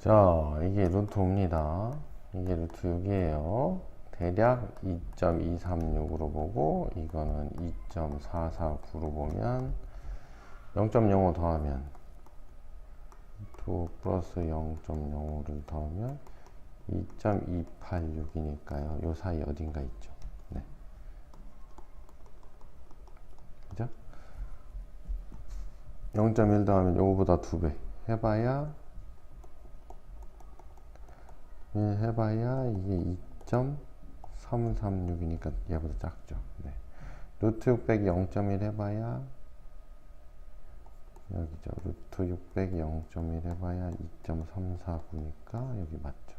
자, 이게 루트 5입니다. 이게 루트 6이에요. 대략 2.236으로 보고, 이거는 2.449로 보면, 0.05 더하면, 2 플러스 0.05를 더하면, 2.286이니까요. 요 사이 어딘가 있죠. 네. 그죠? 0.1 더하면 요거보다 2배. 해봐야 1 해봐야 이게 2.336이니까 얘보다 작죠. 네. 루트 6 빼기 0.1 해봐야 여기죠. 루트 6 빼기 0.1 해봐야 2.349니까 여기 맞죠.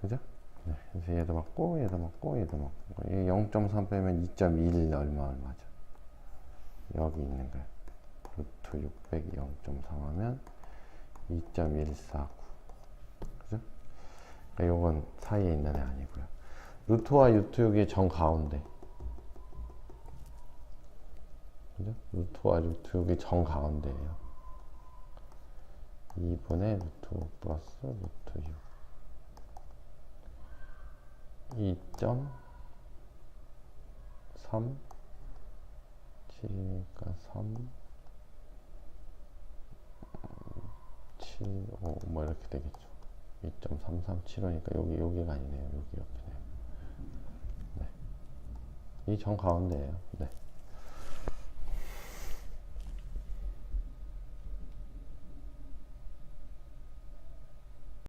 그죠? 네. 그래서 얘도 맞고 얘도 맞고 얘도 맞고 얘0.3 빼면 2.1 얼마 얼마죠. 여기 있는 거예요. 루트 6 빼기 0.3 하면 2.149 그죠? 그러니까 요건 사이에 있는 애 아니고요. 루트와 루트 6이 정 가운데. 그죠? 루트와 루트 6이 정 가운데예요. 2분의 루트 5 플러스 루트 6. 2.3 7이니까 3 7, 5, 뭐 이렇게 되겠죠. 2.337호니까 여기 여기가 아니네요. 여기 옆이네요. 네. 이 정 가운데예요. 네.